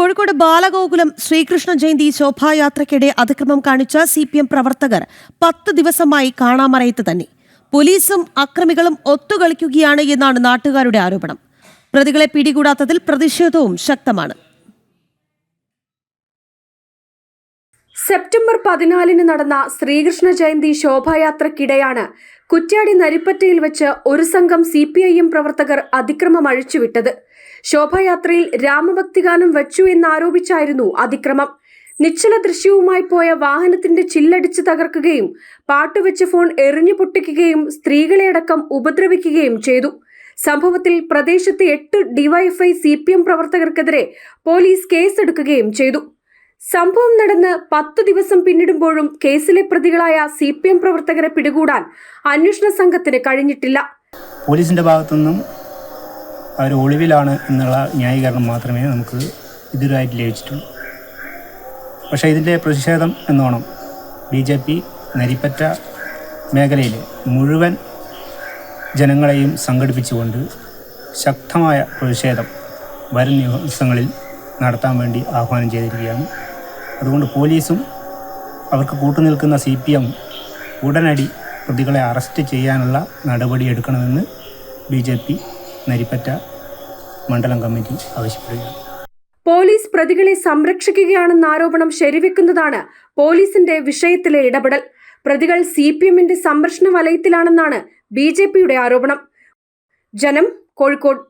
കോഴിക്കോട് ബാലഗോകുലം ശ്രീകൃഷ്ണ ജയന്തി ശോഭായാത്രയ്ക്കിടെ അതിക്രമം കാണിച്ച C P M പ്രവർത്തകർ പത്ത് ദിവസമായി കാണാമറയത്ത് തന്നെ. പോലീസും അക്രമികളും ഒത്തുകളിക്കുകയാണ് എന്നാണ് നാട്ടുകാരുടെ ആരോപണം. പ്രതികളെ പിടികൂടാത്തതിൽ പ്രതിഷേധവും ശക്തമാണ്. സെപ്റ്റംബർ പതിനാലിന് നടന്ന ശ്രീകൃഷ്ണ ജയന്തി ശോഭായാത്രക്കിടെയാണ് കുറ്റ്യാടി നരിപ്പറ്റയിൽ വെച്ച് ഒരു സംഘം സി പി ഐ എം പ്രവർത്തകർ അതിക്രമം അഴിച്ചുവിട്ടത്. ശോഭായാത്രയിൽ രാമഭക്തിഗാനം വച്ചു എന്നാരോപിച്ചായിരുന്നു അതിക്രമം. നിശ്ചല ദൃശ്യവുമായി പോയ വാഹനത്തിന്റെ ചില്ലടിച്ച് തകർക്കുകയും പാട്ടുവെച്ച് ഫോൺ എറിഞ്ഞു പൊട്ടിക്കുകയും സ്ത്രീകളെയടക്കം ഉപദ്രവിക്കുകയും ചെയ്തു. സംഭവത്തിൽ പ്രദേശത്തെ എട്ട് ഡിവൈഎഫ്ഐ സി പി എം പ്രവർത്തകർക്കെതിരെ പോലീസ് കേസെടുക്കുകയും ചെയ്തു. സംഭവം നടന്ന് പത്ത് ദിവസം പിന്നിടുമ്പോഴും കേസിലെ പ്രതികളായ സി പി എം പ്രവർത്തകരെ പിടികൂടാൻ അന്വേഷണ സംഘത്തിന് കഴിഞ്ഞിട്ടില്ല. പോലീസിന്റെ ഭാഗത്തുനിന്നും അവർ ഒളിവിലാണ് എന്നുള്ള ന്യായീകരണം മാത്രമേ നമുക്ക് ഇതുവരായിട്ട് ലഭിച്ചിട്ടുള്ളൂ. പക്ഷേ ഇതിന്റെ പ്രതിഷേധം എന്നോണം ബി ജെ പി നരിപ്പറ്റ മേഖലയിൽ മുഴുവൻ ജനങ്ങളെയും സംഘടിപ്പിച്ചുകൊണ്ട് ശക്തമായ പ്രതിഷേധം വരും ദിവസങ്ങളിൽ നടത്താൻ വേണ്ടി ആഹ്വാനം ചെയ്തിരിക്കുകയാണ് അതുകൊണ്ട് പോലീസും അവർക്ക് കൂട്ടുനിൽക്കുന്ന സി പി എം ഉടനടി പ്രതികളെ അറസ്റ്റ് ചെയ്യാനുള്ള നടപടി എടുക്കണമെന്ന് ബി ജെ പി നരിപ്പറ്റ മണ്ഡലം കമ്മിറ്റി ആവശ്യപ്പെടുകയാണ്. പോലീസ് പ്രതികളെ സംരക്ഷിക്കുകയാണെന്ന ആരോപണം ശരിവെക്കുന്നതാണ് പോലീസിന്റെ വിഷയത്തിലെ ഇടപെടൽ. പ്രതികൾ സി പി എമ്മിന്റെ സംരക്ഷണ വലയത്തിലാണെന്നാണ് ബി ജെ പിയുടെ ആരോപണം. ജനം കോഴിക്കോട്.